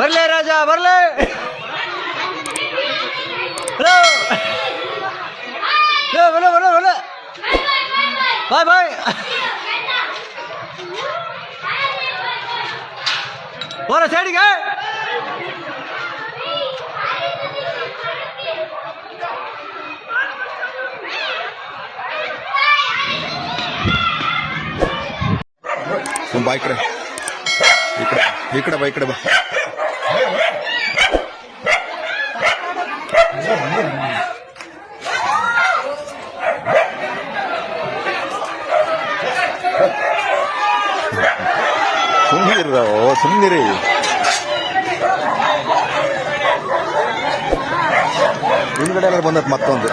भर ले राजा, भर ले। बोलो बोलो बोलो बाय बाय। बोलो सैडिंग है बाइक रे इकड़ा इकड़ा बाइक रे बा. ಸುಮ್ಮನಿರ ಸುಮ್ಮನಿರಿ ಹಿಂದ್ಗಡೆ ಎಲ್ಲ ಬಂದತ್ ಮತ್ತೊಂದು.